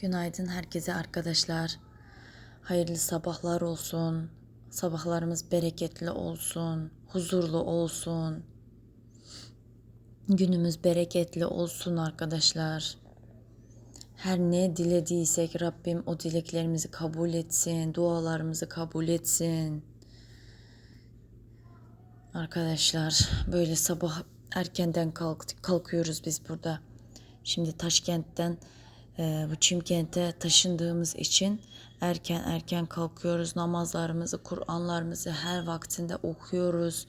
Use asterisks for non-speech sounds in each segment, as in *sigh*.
Günaydın herkese arkadaşlar. Hayırlı sabahlar olsun. Sabahlarımız bereketli olsun. Huzurlu olsun. Günümüz bereketli olsun arkadaşlar. Her ne dilediysek Rabbim o dileklerimizi kabul etsin. Dualarımızı kabul etsin. Arkadaşlar böyle sabah erkenden kalk, kalkıyoruz biz burada. Şimdi Taşkent'ten e, bu Çimkent'e taşındığımız için erken erken kalkıyoruz. Namazlarımızı, Kur'anlarımızı her vaktinde okuyoruz.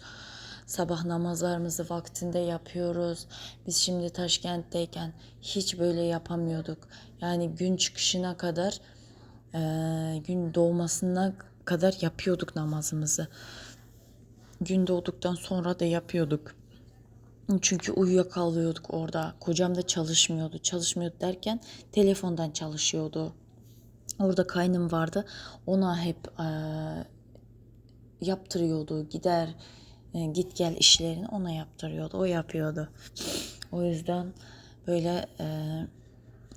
Sabah namazlarımızı vaktinde yapıyoruz. Biz şimdi Taşkent'teyken hiç böyle yapamıyorduk. Yani gün çıkışına kadar, e, gün doğmasına kadar yapıyorduk namazımızı. Gün doğduktan sonra da yapıyorduk. Çünkü uyuyakalıyorduk orada. Kocam da çalışmıyordu. Çalışmıyordu derken telefondan çalışıyordu. Orada kaynım vardı. Ona hep e, yaptırıyordu. Gider e, git gel işlerini ona yaptırıyordu. O yapıyordu. O yüzden böyle e,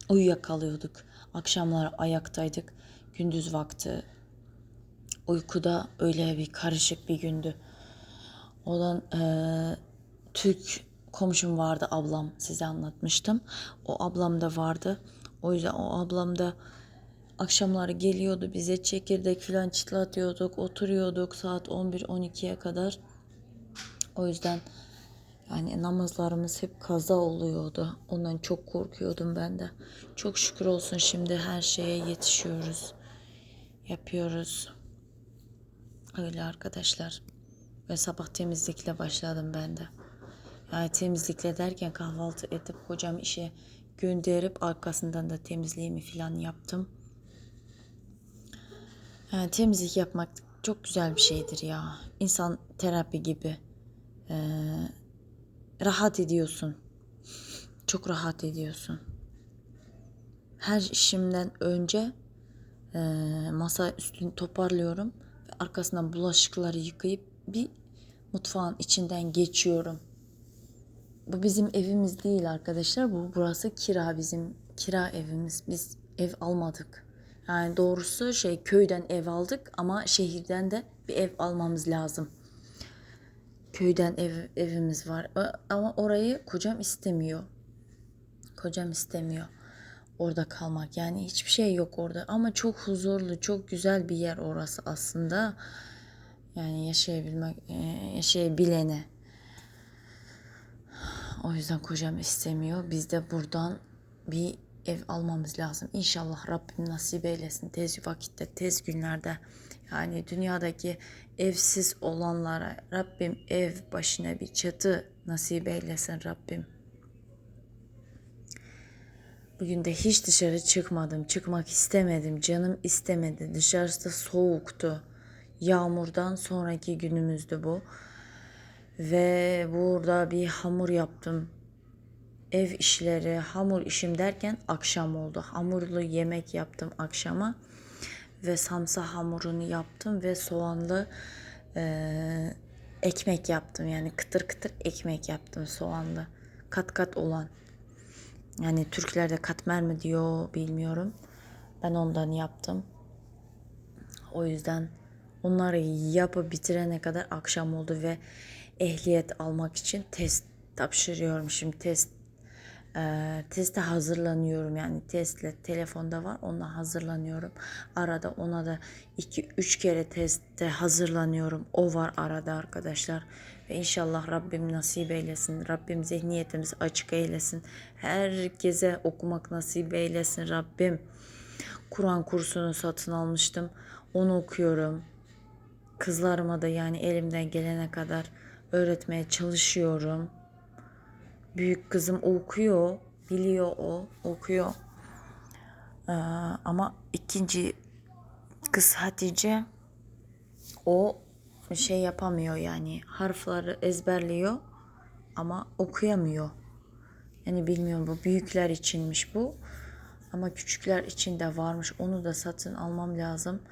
uyuyakalıyorduk. Akşamlar ayaktaydık. Gündüz vakti uykuda öyle bir karışık bir gündü. Odan e, Türk komşum vardı ablam size anlatmıştım. O ablam da vardı. O yüzden o ablam da akşamları geliyordu bize çekirdek falan çıtlatıyorduk. Oturuyorduk saat 11-12'ye kadar. O yüzden yani namazlarımız hep kaza oluyordu. Ondan çok korkuyordum ben de. Çok şükür olsun şimdi her şeye yetişiyoruz. Yapıyoruz. Öyle arkadaşlar. Ve sabah temizlikle başladım ben de. Temizlikle derken kahvaltı edip kocam işe gönderip arkasından da temizliğimi falan yaptım. Yani temizlik yapmak çok güzel bir şeydir ya. İnsan terapi gibi. Ee, rahat ediyorsun. Çok rahat ediyorsun. Her işimden önce e, masa üstünü toparlıyorum ve arkasından bulaşıkları yıkayıp bir mutfağın içinden geçiyorum. Bu bizim evimiz değil arkadaşlar. Bu burası kira bizim kira evimiz. Biz ev almadık. Yani doğrusu şey köyden ev aldık ama şehirden de bir ev almamız lazım. Köyden ev evimiz var ama orayı kocam istemiyor. Kocam istemiyor orada kalmak. Yani hiçbir şey yok orada ama çok huzurlu, çok güzel bir yer orası aslında. Yani yaşayabilmek, yaşayabilene. O yüzden kocam istemiyor. Biz de buradan bir ev almamız lazım. İnşallah Rabbim nasip eylesin tez vakitte, tez günlerde. Yani dünyadaki evsiz olanlara Rabbim ev başına bir çatı nasip eylesin Rabbim. Bugün de hiç dışarı çıkmadım. Çıkmak istemedim. Canım istemedi. Dışarısı da soğuktu. Yağmurdan sonraki günümüzdü bu. Ve burada bir hamur yaptım. Ev işleri, hamur işim derken akşam oldu. Hamurlu yemek yaptım akşama. Ve samsa hamurunu yaptım ve soğanlı e, ekmek yaptım. Yani kıtır kıtır ekmek yaptım soğanlı. Kat kat olan. Yani Türklerde katmer mi diyor bilmiyorum. Ben ondan yaptım. O yüzden onları yapıp bitirene kadar akşam oldu ve ehliyet almak için test tapşırıyorum. Şimdi test e, teste hazırlanıyorum yani testle telefonda var ona hazırlanıyorum. Arada ona da 2-3 kere testte hazırlanıyorum. O var arada arkadaşlar. Ve inşallah Rabbim nasip eylesin. Rabbim zihniyetimizi açık eylesin. Herkese okumak nasip eylesin Rabbim. Kur'an kursunu satın almıştım. Onu okuyorum. Kızlarıma da yani elimden gelene kadar öğretmeye çalışıyorum. Büyük kızım okuyor, biliyor o, okuyor. Ee, ama ikinci kız Hatice o şey yapamıyor yani harfleri ezberliyor ama okuyamıyor. Yani bilmiyorum bu büyükler içinmiş bu. Ama küçükler için de varmış. Onu da satın almam lazım.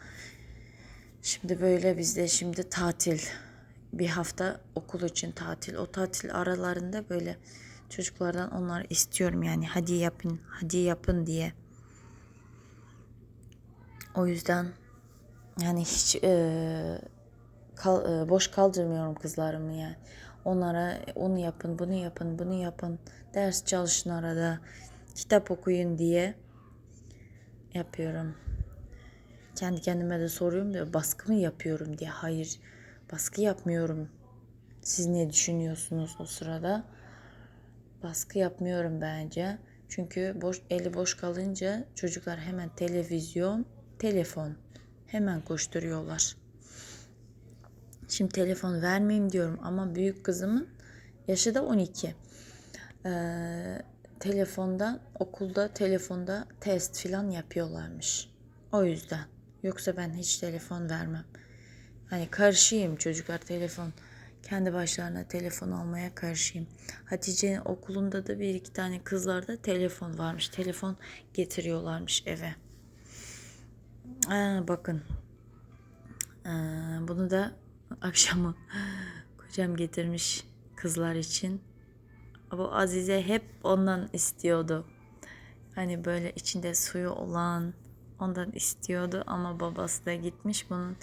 Şimdi böyle bizde şimdi tatil bir hafta okul için tatil. O tatil aralarında böyle çocuklardan onlar istiyorum yani hadi yapın, hadi yapın diye. O yüzden yani hiç e, kal- e, boş kaldırmıyorum kızlarımı yani. Onlara onu yapın, bunu yapın, bunu yapın. Ders çalışın arada. Kitap okuyun diye yapıyorum. Kendi kendime de soruyorum diyor. Baskı mı yapıyorum diye. Hayır. Baskı yapmıyorum. Siz ne düşünüyorsunuz o sırada? Baskı yapmıyorum bence. Çünkü boş eli boş kalınca çocuklar hemen televizyon, telefon hemen koşturuyorlar. Şimdi telefon vermeyeyim diyorum ama büyük kızımın yaşı da 12. Ee, telefonda okulda telefonda test filan yapıyorlarmış. O yüzden. Yoksa ben hiç telefon vermem. Hani karşıyım çocuklar telefon kendi başlarına telefon almaya karşıyım. Hatice'nin okulunda da bir iki tane kızlarda telefon varmış. Telefon getiriyorlarmış eve. Aa, bakın. Aa, bunu da *laughs* akşamı kocam getirmiş kızlar için. Bu Azize hep ondan istiyordu. Hani böyle içinde suyu olan ondan istiyordu ama babası da gitmiş bunun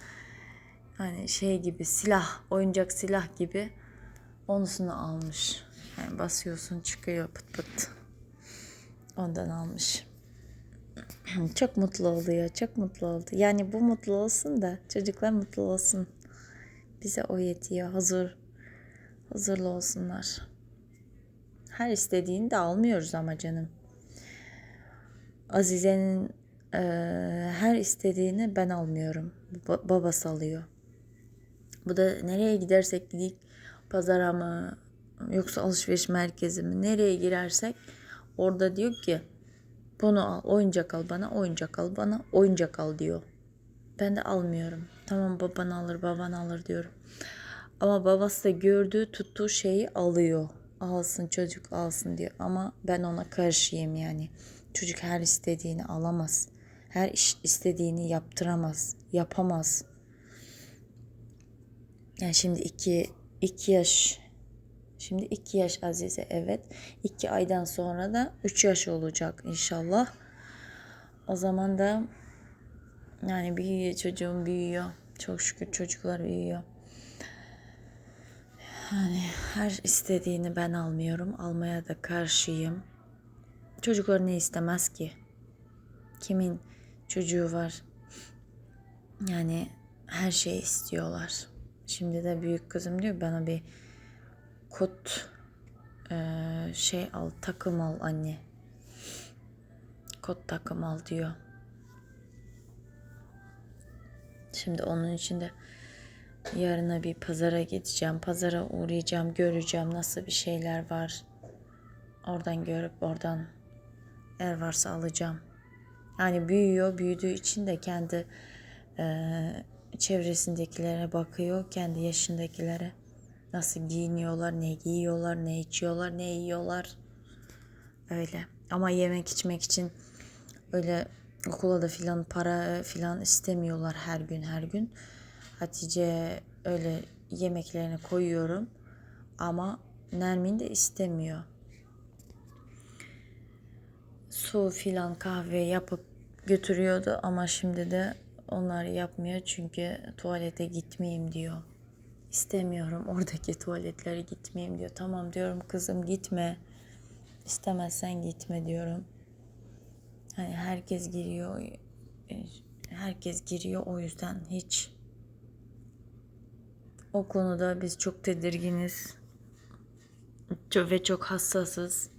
hani şey gibi silah, oyuncak silah gibi onusunu almış. Yani basıyorsun çıkıyor pıt pıt. Ondan almış. *clears throat* çok mutlu oluyor, çok mutlu oldu. Yani bu mutlu olsun da çocuklar mutlu olsun. Bize o yetiyor. Huzur, huzurlu olsunlar. Her istediğini de almıyoruz ama canım. Azize'nin e, her istediğini ben almıyorum. Ba- babası alıyor. Bu da nereye gidersek gidik pazara mı yoksa alışveriş merkezi mi nereye girersek orada diyor ki bunu al oyuncak al bana oyuncak al bana oyuncak al diyor. Ben de almıyorum. Tamam baban alır baban alır diyorum. Ama babası da gördüğü tuttuğu şeyi alıyor. Alsın çocuk alsın diyor. Ama ben ona karşıyım yani. Çocuk her istediğini alamaz. Her istediğini yaptıramaz. Yapamaz. Yani şimdi iki, iki yaş Şimdi iki yaş Azize evet. iki aydan sonra da üç yaş olacak inşallah. O zaman da yani büyüyor çocuğum büyüyor. Çok şükür çocuklar büyüyor. Yani her istediğini ben almıyorum. Almaya da karşıyım. Çocuklar ne istemez ki? Kimin çocuğu var? Yani her şeyi istiyorlar. Şimdi de büyük kızım diyor bana bir kot eee, şey al takım al anne. Kot takım al diyor. Şimdi onun için de yarına bir pazara gideceğim. Pazara uğrayacağım, göreceğim nasıl bir şeyler var. Oradan görüp oradan eğer varsa alacağım. Yani büyüyor, büyüdüğü için de kendi eee, çevresindekilere bakıyor, kendi yaşındakilere nasıl giyiniyorlar, ne giyiyorlar, ne içiyorlar, ne yiyorlar. Öyle. Ama yemek içmek için öyle okula da filan para filan istemiyorlar her gün her gün. Hatice öyle yemeklerini koyuyorum ama Nermin de istemiyor. Su filan kahve yapıp götürüyordu ama şimdi de onlar yapmıyor çünkü tuvalete gitmeyeyim diyor. İstemiyorum *laughs* oradaki tuvaletlere gitmeyeyim diyor. Tamam diyorum kızım gitme. İstemezsen gitme diyorum. Hani herkes giriyor. Herkes giriyor o yüzden hiç o konuda biz çok tedirginiz. Ve çok hassasız.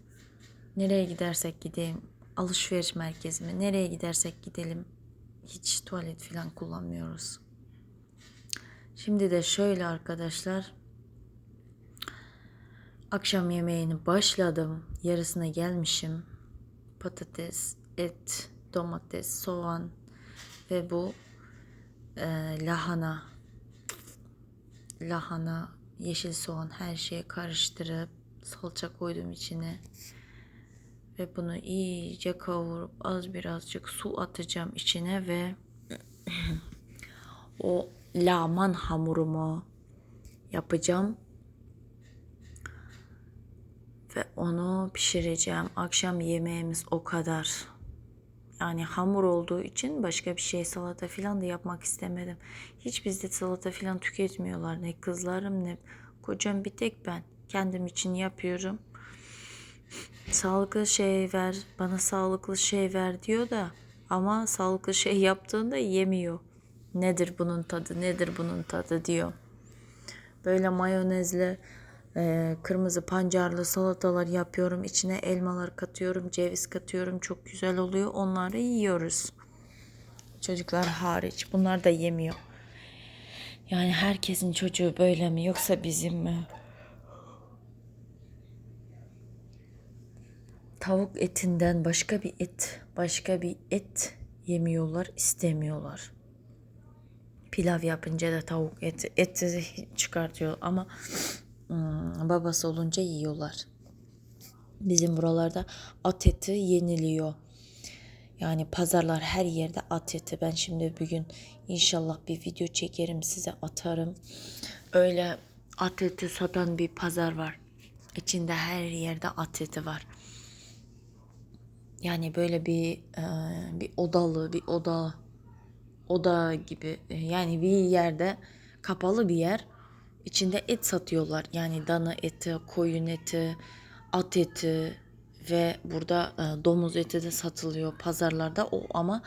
Nereye gidersek gidelim. Alışveriş merkezi mi? Nereye gidersek gidelim. Hiç tuvalet falan kullanmıyoruz. Şimdi de şöyle arkadaşlar. Akşam yemeğini başladım. Yarısına gelmişim. Patates, et, domates, soğan ve bu e, lahana. Lahana, yeşil soğan her şeyi karıştırıp salça koydum içine. Ve bunu iyice kavurup az birazcık su atacağım içine ve *clears throat* o laman hamurumu yapacağım. Ve onu pişireceğim. Akşam yemeğimiz o kadar. Yani hamur olduğu için başka bir şey salata falan da yapmak istemedim. Hiç bizde salata falan tüketmiyorlar. Ne kızlarım ne kocam bir tek ben. Kendim için yapıyorum. Sağlıklı şey ver, bana sağlıklı şey ver diyor da ama sağlıklı şey yaptığında yemiyor. Nedir bunun tadı, nedir bunun tadı diyor. Böyle mayonezli, e, kırmızı pancarlı salatalar yapıyorum. İçine elmalar katıyorum, ceviz katıyorum. Çok güzel oluyor. Onları yiyoruz. Çocuklar hariç. Bunlar da yemiyor. Yani herkesin çocuğu böyle mi yoksa bizim mi? Tavuk etinden başka bir et, başka bir et yemiyorlar, istemiyorlar. Pilav yapınca da tavuk eti, eti çıkartıyor ama hmm, babası olunca yiyorlar. Bizim buralarda at eti yeniliyor. Yani pazarlar her yerde at eti. Ben şimdi bugün inşallah bir video çekerim size atarım. Öyle at eti satan bir pazar var. İçinde her yerde at eti var. Yani böyle bir e, bir odalı bir oda oda gibi e, yani bir yerde kapalı bir yer içinde et satıyorlar. Yani dana eti, koyun eti, at eti ve burada e, domuz eti de satılıyor pazarlarda o ama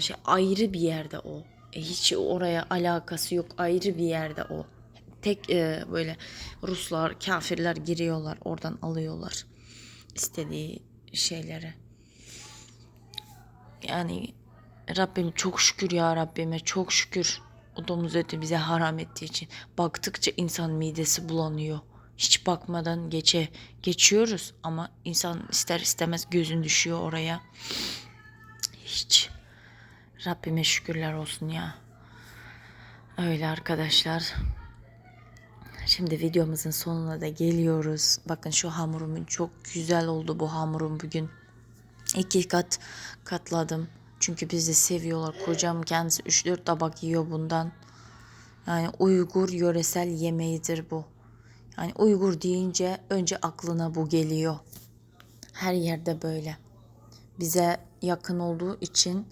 şey ayrı bir yerde o. Hiç oraya alakası yok ayrı bir yerde o. Tek böyle Ruslar, kafirler giriyorlar oradan alıyorlar istediği şeyleri. Yani Rabbim çok şükür ya Rabbime çok şükür o domuz eti bize haram ettiği için. Baktıkça insan midesi bulanıyor. Hiç bakmadan geçe geçiyoruz ama insan ister istemez gözün düşüyor oraya. Hiç. Rabbime şükürler olsun ya. Öyle arkadaşlar. Şimdi videomuzun sonuna da geliyoruz. Bakın şu hamurumun çok güzel oldu bu hamurum bugün. İki kat katladım. Çünkü bizi seviyorlar. Kocam kendisi 3-4 tabak yiyor bundan. Yani Uygur yöresel yemeğidir bu. Yani Uygur deyince önce aklına bu geliyor. Her yerde böyle. Bize yakın olduğu için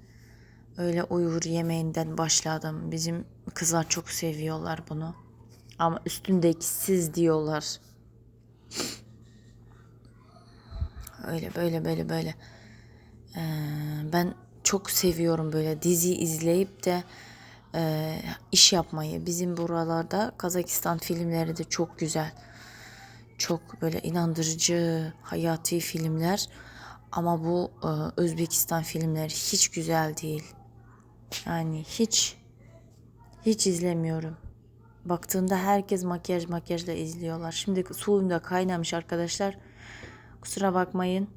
öyle Uygur yemeğinden başladım. Bizim kızlar çok seviyorlar bunu. Ama üstündeki siz diyorlar. Öyle böyle böyle böyle. Ee, ben çok seviyorum böyle dizi izleyip de e, iş yapmayı. Bizim buralarda Kazakistan filmleri de çok güzel. Çok böyle inandırıcı, hayati filmler. Ama bu e, Özbekistan filmleri hiç güzel değil. Yani hiç hiç izlemiyorum. Baktığımda herkes makyaj makyajla izliyorlar. Şimdi suyum da kaynamış arkadaşlar. Kusura bakmayın.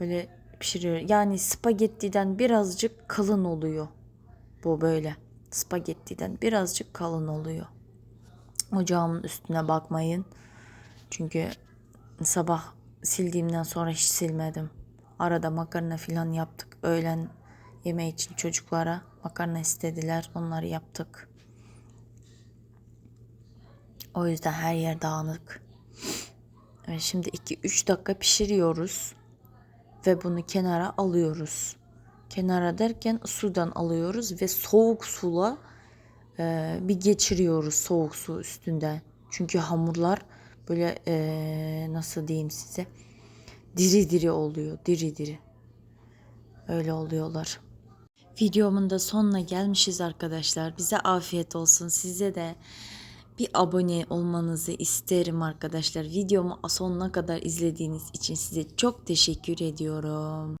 Böyle pişiriyor. Yani spagettiden birazcık kalın oluyor. Bu böyle. Spagettiden birazcık kalın oluyor. Ocağımın üstüne bakmayın. Çünkü sabah sildiğimden sonra hiç silmedim. Arada makarna falan yaptık. Öğlen yemeği için çocuklara makarna istediler. Onları yaptık. O yüzden her yer dağınık. Şimdi 2-3 dakika pişiriyoruz ve bunu kenara alıyoruz. Kenara derken sudan alıyoruz ve soğuk sula e, bir geçiriyoruz soğuk su üstünden. Çünkü hamurlar böyle e, nasıl diyeyim size diri diri oluyor diri diri. Öyle oluyorlar. Videomun da sonuna gelmişiz arkadaşlar. Bize afiyet olsun. Size de bir abone olmanızı isterim arkadaşlar. Videomu sonuna kadar izlediğiniz için size çok teşekkür ediyorum.